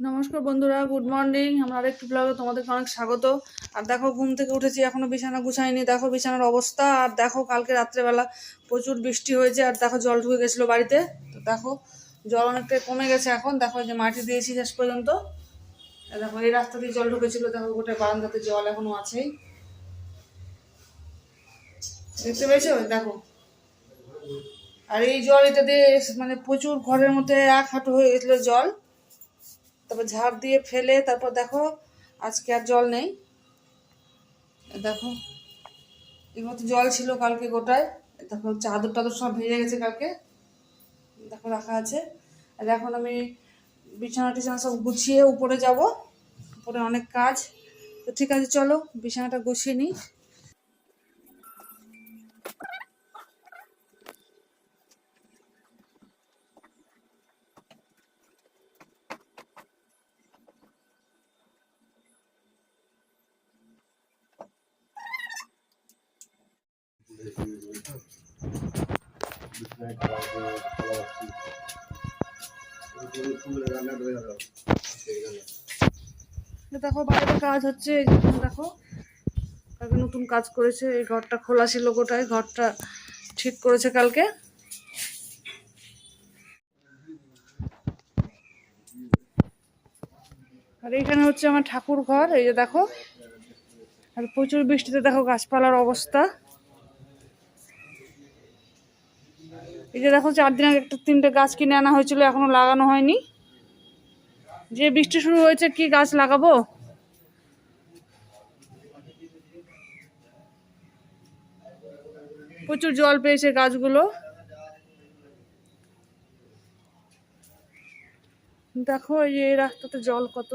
নমস্কার বন্ধুরা good morning আমরা আরেকটি ব্লগে তোমাদেরকে অনেক স্বাগত। আর দেখো, ঘুম থেকে উঠেছি, এখনও বিছানা গুছাইনি। দেখো, বিছানার অবস্থা। আর দেখো, কালকে রাত্রেবেলা প্রচুর বৃষ্টি হয়েছে, আর দেখো, জল ঢুকে গেছিল বাড়িতে। তো দেখো, জল অনেকটাই কমে গেছে এখন। দেখো যে মাটি দিয়েছি শেষ পর্যন্ত। দেখো, এই রাস্তা দিয়ে জল ঢুকেছিল। দেখো, গোটা বারান্দাতে জল এখনও আছেই। দেখতে পেয়েছ? দেখো। আর এই জল এটা দিয়ে মানে প্রচুর ঘরের মধ্যে এক হাঁটু হয়ে গেছিল জল। তারপর ঝাড় দিয়ে ফেলে, তারপর দেখো আজকে আর জল নেই। দেখো এগুলো তো জল ছিল কালকে গোটায়। দেখো চাদর টাদর সব ভেজে গেছে কালকে। দেখো রাখা আছে। আর এখন আমি বিছানা টিছানা সব গুছিয়ে উপরে যাব। উপরে অনেক কাজ। তো ঠিক আছে, চলো বিছানাটা গুছিয়ে নিই। দেখো, বাইরে কাজ হচ্ছে দেখো, কালকে নতুন কাজ করেছে, এই ঘরটা খোলা ছিল গোটায়, ঘরটা ঠিক করেছে কালকে। আর এখানে হচ্ছে আমার ঠাকুর ঘর, এই যে দেখো, আর প্রচুর বৃষ্টিতে দেখো গাছপালার অবস্থা। এই যে দেখো চার দিন আগে একটা তিনটে গাছ কিনে আনা হয়েছিল, এখনও লাগানো হয়নি। যে বৃষ্টি শুরু হয়েছে, কি গাছ লাগাবো? প্রচুর জল পেয়েছে গাছগুলো। দেখো এই রাস্তাতে জল কত।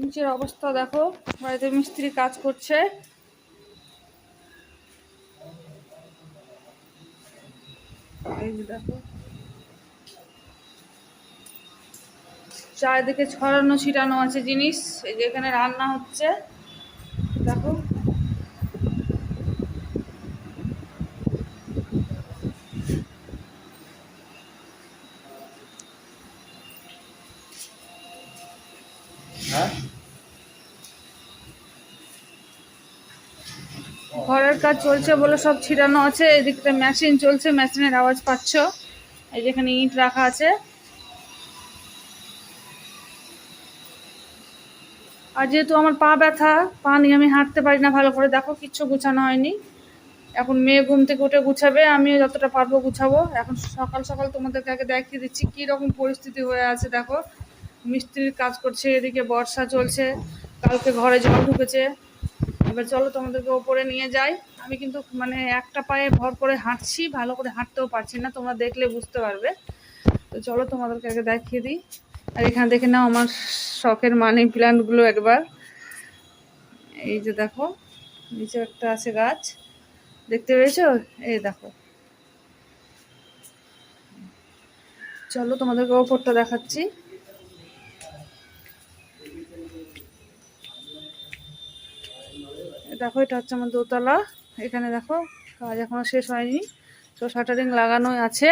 নিচের অবস্থা দেখো, বাড়িতে মিস্ত্রি কাজ করছে। চারিদিকে ছড়ানো ছিটানো আছে জিনিস, এই যে এখানে রান্না হচ্ছে। ঘরের কাজ চলছে বলে সব ছিটানো আছে। এদিকটা মেশিন চলছে মেশিনের আওয়াজ পাচ্ছ। এই যেখানে ইট রাখা আছে। আর যেহেতু আমার পা ব্যথা, পা নিয়ে আমি হাঁটতে পারি না ভালো করে, দেখো কিচ্ছু গুছানো হয়নি। এখন মেয়ে ঘুম থেকে উঠে গুছাবে, আমিও যতটা পারব গুছাবো। এখন সকাল সকাল তোমাদেরকে আগে দেখিয়ে দিচ্ছি কী রকম পরিস্থিতি হয়ে আছে, দেখো। মিস্ত্রির কাজ করছে, এদিকে বর্ষা চলছে, কালকে ঘরে জল ঢুকেছে। এবার চলো তোমাদেরকে ওপরে নিয়ে যাই। আমি কিন্তু মানে একটা পায়ে ভর করে হাঁটছি, ভালো করে হাঁটতেও পারছি না, তোমরা দেখলে বুঝতে পারবে। তো চলো তোমাদেরকে আগে দেখিয়ে দিই। আর এখানে দেখে নাও আমার শখের মানি প্ল্যান্টগুলো একবার। এই যে দেখো, নিচে একটা আছে গাছ। দেখতে পেয়েছ? এই দেখো। চলো তোমাদেরকে ওপরটা দেখাচ্ছি। দেখো, এটা হচ্ছে আমার দোতলা। এখানে দেখো, কাজ এখনও শেষ হয়নি। তো শাটারিং লাগানো আছে।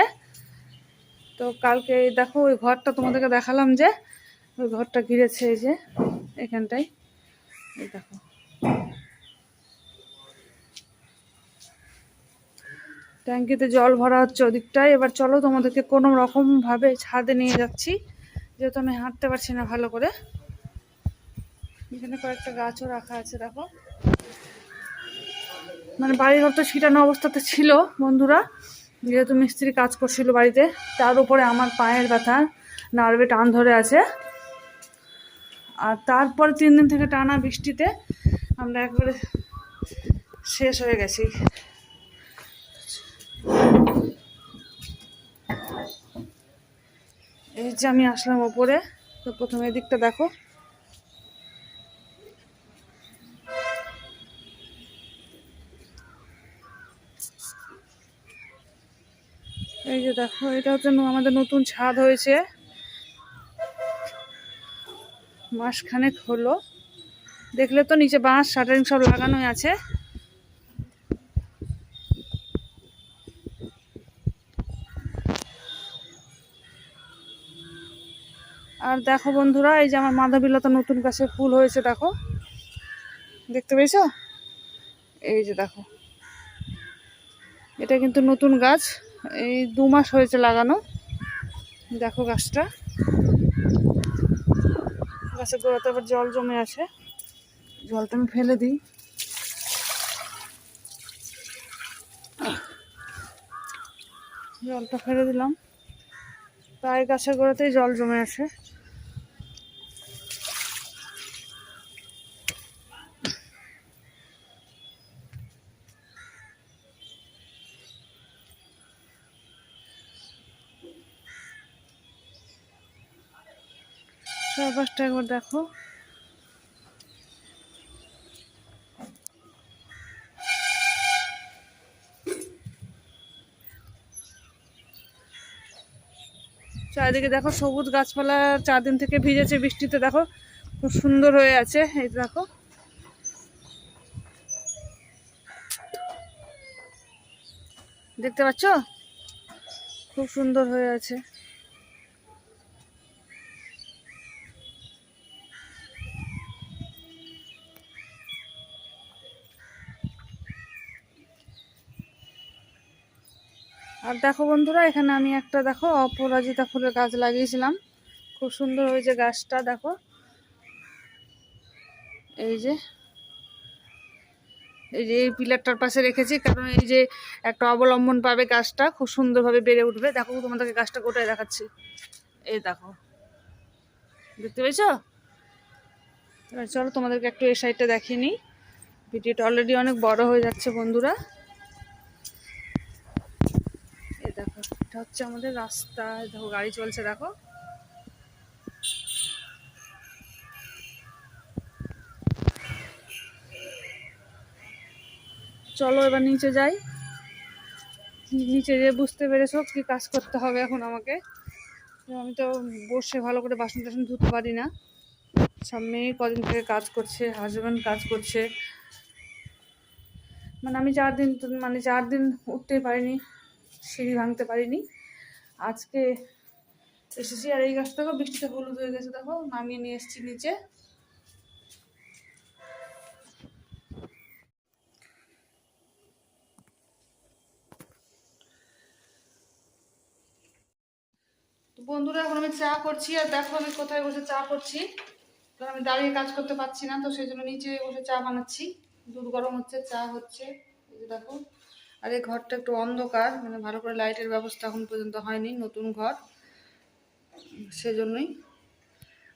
তো কালকে দেখো, ওই ঘরটা তোমাদেরকে দেখালাম যে, ওই ঘরটা ঘিরেছে এই যে, এখানটায়। এই দেখো। ট্যাঙ্কিতে জল ভরা হচ্ছে ওদিকটায়। এবার চলো তোমাদেরকে কোনো রকমভাবে ছাদে নিয়ে যাচ্ছি। যেহেতু আমি হাঁটতে পারছি না ভালো করে। এখানে কয়েকটা গাছও রাখা আছে, দেখো। মানে বাড়ির ঘর তো ছিটানো অবস্থাতে ছিল বন্ধুরা। যেহেতু মিস্ত্রি কাজ করছিল বাড়িতে, তার উপরে আমার পায়ের ব্যথা, নার্ভে টান ধরে আছে। আর তারপরে তিন দিন থেকে টানা বৃষ্টিতে আমরা একবারে শেষ হয়ে গেছি। এই যে আমি আসলাম ওপরে, তো প্রথমে এদিকটা দেখো। এই যে দেখো, এটা হচ্ছে আমাদের নতুন ছাদ হয়েছে। মাসখানেক হলো। দেখলে তো নিচে বাঁশ, শাটারিং সব লাগানোই আছে। আর দেখো বন্ধুরা, এই যে আমার মাধবীলতা নতুন গাছে ফুল হয়েছে, দেখো। দেখতে পেয়েছ? এই যে দেখো। এটা কিন্তু নতুন গাছ। এই দু মাস হয়েছে লাগানো। দেখো গাছটা। গাছের গোড়াতে আবার জল জমে আছে। জলটা আমি ফেলে দিই। জলটা ফেলে দিলাম। প্রায় গাছের গোড়াতেই জল জমে আছে। চারপাশটা একবার দেখো। চারিদিকে দেখো সবুজ গাছপালা চার দিন থেকে ভিজেছে বৃষ্টিতে, দেখো খুব সুন্দর হয়ে আছে, এই দেখো। দেখতে পাচ্ছ? খুব সুন্দর হয়ে আছে। আর দেখো বন্ধুরা, এখানে আমি একটা দেখো অপরাজিতা ফুলের গাছ লাগিয়েছিলাম। খুব সুন্দর হয়েছে গাছটা, দেখো। এই যে এই যে এই পিলারটার পাশে রেখেছি, কারণ এই যে একটা অবলম্বন পাবে গাছটা, খুব সুন্দরভাবে বেড়ে উঠবে। দেখো তোমাদেরকে গাছটা কোটায় দেখাচ্ছি। এই দেখো, দেখতে পেয়েছ? চলো তোমাদেরকে একটু এই সাইডটা দেখিয়ে নিই। ভিডিওটা অলরেডি অনেক বড় হয়ে যাচ্ছে বন্ধুরা এই দেখো এটা হচ্ছে আমাদের রাস্তা, দেখো গাড়ি চলছে, দেখো। চলো এবার নিচে যাই। নিচে যেয়ে বুঝতে পেরেছ কি কাজ করতে হবে এখন আমাকে। আমি তো বসে ভালো করে বাসন টাসন ধুতে পারি না। সব মেয়ে কদিন থেকে কাজ করছে হাজব্যান্ড কাজ করছে। মানে আমি চার দিন মানে চার দিন উঠতে পারিনি। সিঁড়ি ভাঙতে পারিনি। আজকে এসেছি আর এই গাছটাকেও বৃষ্টিতে হলুদ হয়ে গেছে, দেখো, নামিয়ে নিয়ে এসেছি নিচে। বন্ধুরা, এখন আমি চা করছি, আর দেখো আমি কোথায় বসে চা করছি। কারণ আমি দাঁড়িয়ে কাজ করতে পারছি না, তো সেই জন্য নিচে বসে চা বানাচ্ছি। দুধ গরম হচ্ছে, চা হচ্ছে, এই যে দেখো। আর এই ঘরটা একটু অন্ধকার মানে ভালো করে লাইটের ব্যবস্থা এখন পর্যন্ত হয়নি নতুন ঘর সেজন্যই।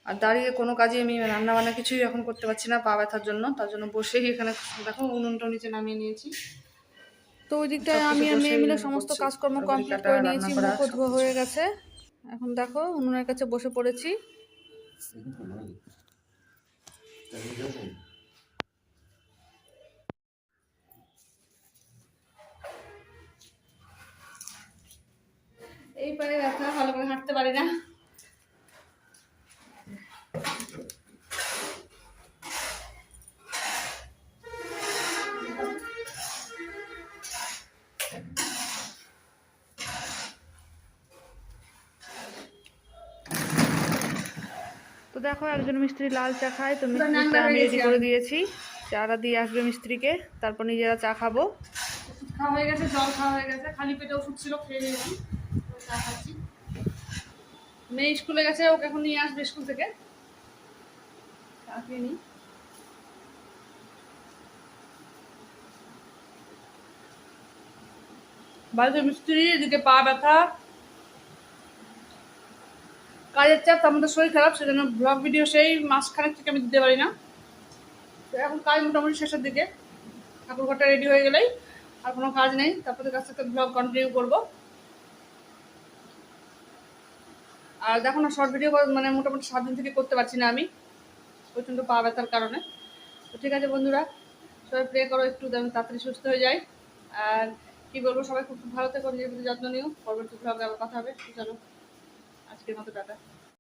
আর দাঁড়িয়ে কোনো কাজে আমি রান্না বান্না কিছুই এখন করতে পারছি না পা ব্যথার জন্য তার জন্য বসেই এখানে দেখো উনুনটা নিচে নামিয়ে নিয়েছি। তো ওই দিকটায় আমি আর মেয়ে মিলে সমস্ত কাজকর্ম কমপ্লিট করে নিয়েছি মুখ ধোয়া হয়ে গেছে। এখন দেখো উনুনের কাছে বসে পড়েছি। এই পারে ব্যথা ভালো করে হাঁটতে পারি না। তো দেখো একজন মিস্ত্রি লাল চা খায় তো মিস্ত্রিটা আমি রেডি করে দিয়েছি। চাটা দিয়ে আসবে মিস্ত্রিকে তারপর নিজেরা চা খাব। খাওয়া হয়ে গেছে জল খাওয়া হয়ে গেছে খালি পেটে ওষুধ ছিল খেয়ে নিয়েছি। মেয়ে স্কুলে গেছে, ওকে এখন নিয়ে আসবে স্কুল থেকে। নিই? বাড়িতে মিস্ত্রি, এদিকে পা ব্যথা। কাজের চাপ, তার মধ্যে শরীর খারাপ, সেজন্য ব্লগ ভিডিও সেই মাসখানেক থেকে আমি দিতে পারি না। তো এখন কাজ মোটামুটি শেষের দিকে। ঠাকুর ঘরটা রেডি হয়ে গেলেই আর কোনো কাজ নেই। তারপরে কাছ থেকে ব্লগ কন্টিনিউ করব। আর দেখো না শর্ট ভিডিও মানে মোটামুটি সাত দিন থেকে করতে পারছি না আমি। প্রচণ্ড পা ব্যথার কারণে। তো ঠিক আছে বন্ধুরা, সবাই প্রে করো একটু তাড়াতাড়ি সুস্থ হয়ে যায়। আর কি বলব, সবাই খুব ভালো থেকো, নিজের যত্ন নিও। পরবর্তী ব্লগে আবার কথা হবে। চলো, আজকের মতো টাটা।